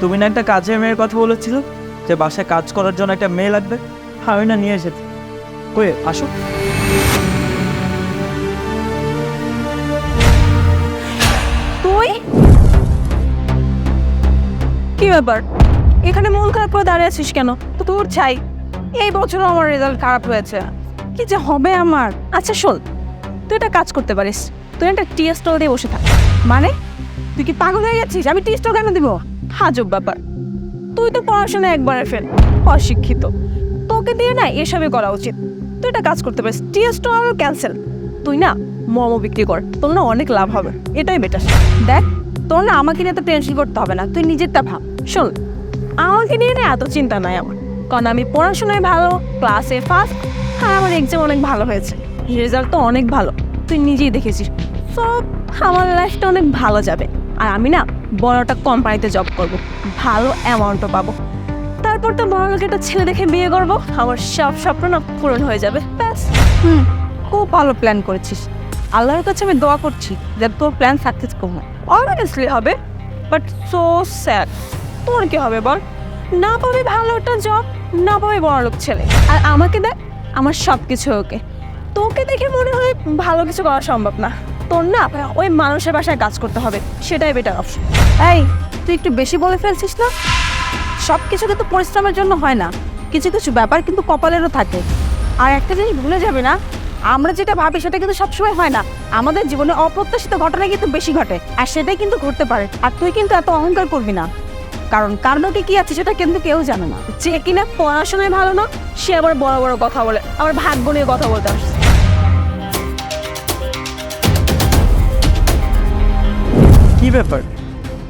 তুমি না একটা কাজের মেয়ের কথা বলেছিল যে বাসায় কাজ করার জন্য একটা মেয়ে লাগবে? আমি না নিয়ে এসেছি। কই, আসো। তুই? কি ব্যাপার? এখানে মন খারাপ করে দাঁড়িয়ে আছিস কেন? তো তোর চাই এই বছরও আমার রেজাল্ট খারাপ হয়েছে। কি যে হবে আমার? আচ্ছা শোন, তুই একটা কাজ করতে পারিস। তুই একটা টি স্টল দিয়ে বসে থাক। মানে? তুই কি পাগল হয়ে গেছিস? আমি টি স্টল কেন দিব? হাজব ব্যাপার। তুই তো পড়াশোনা একবারে ফেল, অশিক্ষিত। তোকে দিয়ে না এসবই করা উচিত। তুই একটা কাজ করতে পারিস, টি স্টল ক্যান্সেল। তুই না মোমো বিক্রি কর, তোর না অনেক লাভ হবে, এটাই বেটার দেখ, তোর না আমাকে নিয়ে তো টেনশন করতে হবে না, তুই নিজেরটা ভাব। শোন, আমাকে নিয়ে না এত চিন্তা নাই আমার। কারণ আমি পড়াশোনায় ভালো ক্লাসে ফার্স্ট আর আমার এক্সাম অনেক ভালো হয়েছে। রেজাল্ট তো অনেক ভালো, তুই নিজেই দেখেছিস। সব আমার লাইফটা অনেক ভালো যাবে। আর আমি না বড় একটা কোম্পানিতে জব করব। ভালো অ্যামাউন্টও পাবো। তারপর তো বড় লোক একটা ছেলে দেখে বিয়ে করব। আমার সব স্বপ্ন না পূরণ হয়ে যাবে। ব্যাস। হুম, খুব ভালো প্ল্যান করেছিস। আল্লাহর কাছে আমি দোয়া করছি যে তোর প্ল্যান সাকসেস করব। অবভিয়াসলি হবে বাট সো স্যাড তোর কি হবে বল? না পাবে ভালো একটা জব না পাবে বড় লোক ছেলে। আর আমাকে দেখ, আমার সব কিছু ওকে। তোকে দেখে মনে হয় ভালো কিছু করা সম্ভব না। তোর না ওই মানুষের বাসায় কাজ করতে হবে, সেটাই বেটার অপশন এই, তুই একটু বেশি বলে ফেলছিস না? সব কিছু কিন্তু পরিশ্রমের জন্য হয় না, কিছু কিছু ব্যাপার কিন্তু কপালেরও থাকে। আর একটা জিনিস ভুলে যাবে না, আমরা যেটা ভাবি সেটা কিন্তু সবসময় হয় না। আমাদের জীবনে অপ্রত্যাশিত ঘটনা কিন্তু বেশি ঘটে, আর সেটাই কিন্তু ঘটতে পারে। আর তুই কিন্তু এত অহংকার করবি না। কারণ কারণটি কি আছে সেটা কিন্তু কেউ জানে না। যে কিনা পড়াশোনায় ভালো না, সে আবার বড় বড় কথা বলে, আবার ভাগ্য নিয়ে কথা বলতে আসছে। কি ব্যাপার?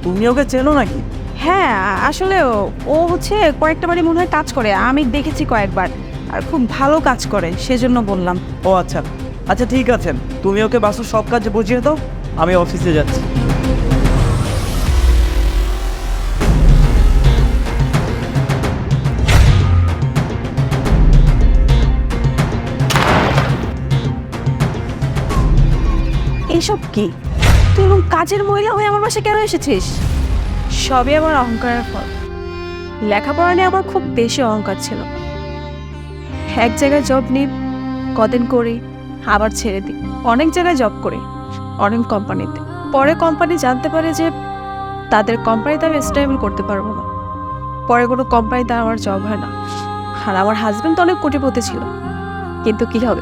তুমি ওকে চেনো নাকি? হ্যাঁ আসলে ও- হচ্ছে কয়েকটা বাড়ি মনে হয় কাজ করে। আমি দেখেছি কয়েকবার। আর খুব ভালো কাজ করে সেজন্য বললাম। ও আচ্ছা। আচ্ছা ঠিক আছে। তুমি ওকে বাসুর সব কাজ বুঝিয়ে দাও। আমি অফিসে যাচ্ছি। এইসব কি? তুই এবং কাজের মহিলা হয়ে আমার বাসায় কেন এসেছিস? সবই আমার অহংকারের ফল। লেখাপড়া নিয়ে আমার খুব বেশি অহংকার ছিল। এক জায়গায় জব নিই, কদিন করি, আবার ছেড়ে দিই। অনেক জায়গায় জব করি, অনেক কোম্পানিতে পরে কোম্পানি জানতে পারে যে তাদের কোম্পানিতে আমি স্টেবল করতে পারব না। পরে কোনো কোম্পানিতে আমার জব হয় না। আর আমার হাজব্যান্ড তো অনেক কোটিপতি ছিল। কিন্তু কি হবে?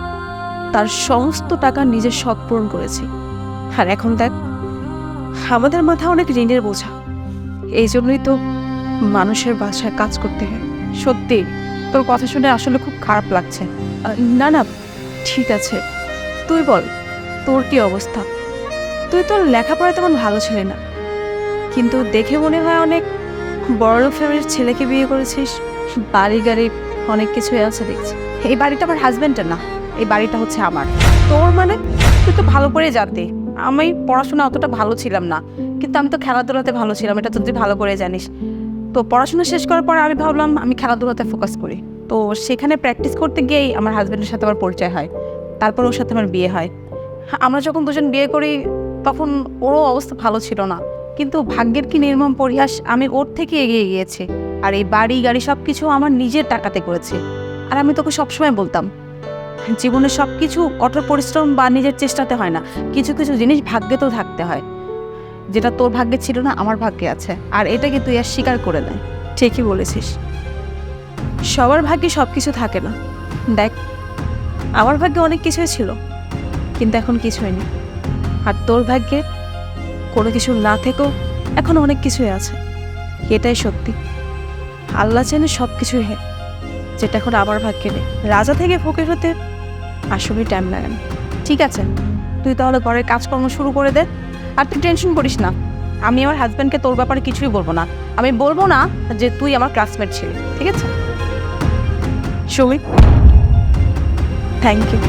তার সমস্ত টাকা নিজের শখ পূরণ করেছি। আর এখন দেখ আমাদের মাথা অনেক ঋণের বোঝা। এই জন্যই তো মানুষের বাসায় কাজ করতে হয়। সত্যি, তোর কথা শুনে আসলে খুব খারাপ লাগছে। না না, ঠিক আছে। তুই বল, তোর কি অবস্থা? তুই তোর লেখাপড়া তেমন ভালো ছেলে না। কিন্তু দেখে মনে হয় অনেক বড়লোক ফ্যামিলির ছেলেকে বিয়ে করেছিস। বাড়ি গাড়ি অনেক কিছুই আছে দেখছি। এই বাড়িটা আমার হাজব্যান্ডের না, এই বাড়িটা হচ্ছে আমার। তোর মানে? তুই তো ভালো করে জানতি। আমি পড়াশোনা অতটা ভালো ছিলাম না, কিন্তু আমি তো খেলাধুলাতে ভালো ছিলাম, এটা তুই ভালো করে জানিস। তো পড়াশোনা শেষ করার পর আমি ভাবলাম আমি খেলাধুলাতে ফোকাস করি। তো সেখানে প্র্যাকটিস করতে গিয়েই আমার হাজব্যান্ডের সাথে আমার পরিচয় হয়, তারপর ওর সাথে আমার বিয়ে হয়। আমরা যখন দুজন বিয়ে করি, তখন ওরও অবস্থা ভালো ছিল না, কিন্তু ভাগ্যের কি নির্মম পরিহাস আমি ওর থেকে এগিয়ে গিয়েছে। আর এই বাড়ি, গাড়ি সব কিছু আমার নিজের টাকাতে করেছে। আর আমি তোকে সবসময় বলতাম জীবনে সব কিছু কঠোর পরিশ্রম বা নিজের চেষ্টাতে হয় না। কিছু কিছু জিনিস ভাগ্যে তো থাকতে হয়। যেটা তোর ভাগ্যে ছিল না, আমার ভাগ্যে আছে। আর এটাকে তুই আর স্বীকার করে দেয় ঠিকই বলেছিস। সবার ভাগ্যে সব কিছু থাকে না। দেখ, আমার ভাগ্যে অনেক কিছুই ছিল, কিন্তু এখন কিছুই নেই। আর তোর ভাগ্যে কোনো কিছু না থেকেও এখন অনেক কিছুই আছে। এটাই সত্যি। আল্লাহ চেনে সব কিছুই হ্যাঁ যেটা এখন আমার ভাগ্যে নেই। রাজা থেকে ফকির হতে আসলে টাইম লাগে না ঠিক আছে, তুই তাহলে ঘরের কাজকর্ম শুরু করে দে। আর তুই টেনশন করিস না, আমি আমার হাজব্যান্ডকে তোর ব্যাপারে কিছুই বলব না। আমি বলব না যে তুই আমার ক্লাসমেট ছিলি, ঠিক আছে? Soumik thank you